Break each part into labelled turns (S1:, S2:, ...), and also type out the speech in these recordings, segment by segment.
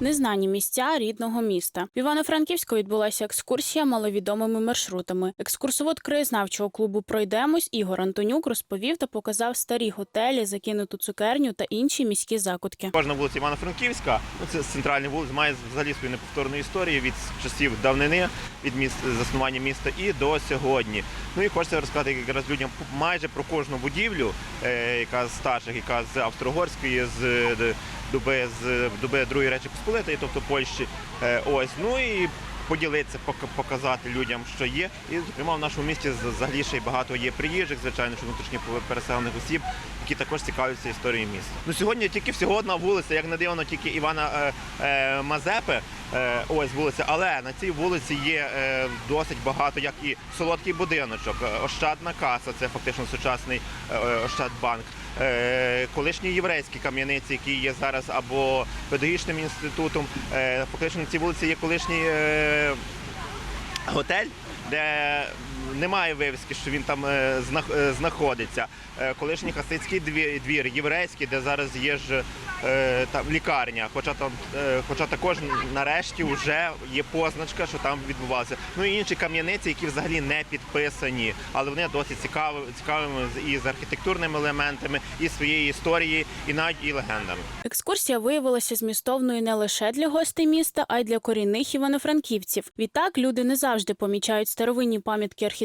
S1: Незнані місця рідного міста. В Івано-Франківську відбулася екскурсія маловідомими маршрутами. Екскурсовод краєзнавчого клубу Пройдемось Ігор Антонюк розповів та показав старі готелі, закинуту цукерню та інші міські закутки.
S2: Кожна вулиця Івано-Франківська, ну це центральна вулиця, має взагалі свою неповторну історію від часів давнини, від міст заснування міста і до сьогодні. Ну і хочеться розказати якраз людям майже про кожну будівлю, е, яка з старших, яка з Австрогорської, з доби з доби Другої Речі Посполитої, тобто Польщі. Е, Ось ну і поділитися, пок- показати людям, що є. І зокрема в нашому місті взагалі ще й багато є приїжджих, звичайно, що внутрішньо переселених осіб, які також цікавляться історією міста. Ну сьогодні тільки всього одна вулиця, як не дивно, тільки Івана е, е, Мазепи. Е, ось вулиця, але на цій вулиці є е, досить багато, як і солодкий будиночок, е, Ощадна каса, це фактично сучасний е, е, Ощадбанк. Е, колишні єврейські кам'яниці, які є зараз або педагогічним інститутом. Фактично на цій вулиці є колишній готель, де немає вивіски, що він там е, е, знаходиться. Е, Колишній хасидський двір, єврейський, де зараз є ж там лікарня. Хоча там, хоча також нарешті вже є позначка, що там відбувалося. Ну і інші кам'яниці, які взагалі не підписані, але вони досить цікаві, цікавими і з архітектурними елементами, і своєї історії, і навіть і легендами.
S1: Екскурсія виявилася змістовною не лише для гостей міста, а й для корінних івано-франківців. Відтак люди не завжди помічають старовинні пам'ятки архітектури,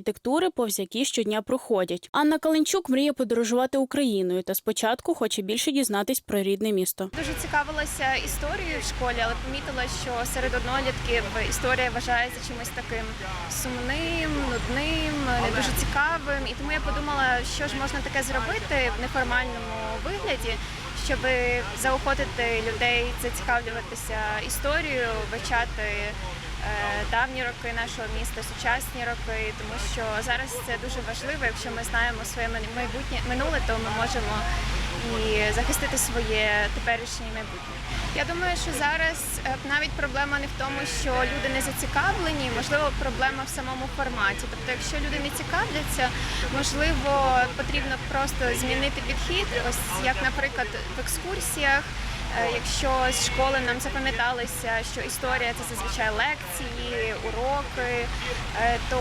S1: повз які щодня проходять. Анна Каленчук мріє подорожувати Україною та спочатку хоче більше дізнатись про рідне місто.
S3: Дуже цікавилася історією в школі, але помітила, що серед однолітків історія вважається чимось таким сумним, нудним, не дуже цікавим. І тому я подумала, що ж можна таке зробити в неформальному вигляді, щоб заохотити людей зацікавлюватися історією, вивчати давні роки нашого міста, сучасні роки, тому що зараз це дуже важливо. Якщо ми знаємо своє майбутнє минуле, то ми можемо і захистити своє теперішнє майбутнє. Я думаю, що зараз е, навіть проблема не в тому, що люди не зацікавлені, можливо, проблема в самому форматі. Тобто, якщо люди не цікавляться, можливо, потрібно просто змінити підхід. Ось як, наприклад, в екскурсіях. Е, Якщо з школи нам запам'яталося, що історія це зазвичай лекції, уроки, е, то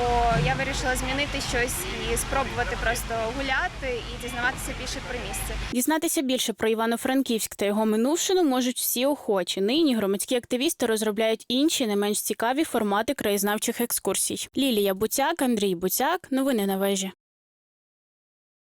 S3: я вирішила змінити щось і спробувати просто гуляти і дізнаватися більше про місце.
S1: Дізнатися більше про Івано-Франківськ та його минувшину можуть всі охочі. Нині громадські активісти розробляють інші не менш цікаві формати краєзнавчих екскурсій. Лілія Буцяк, Андрій Буцяк. Новини на вежі.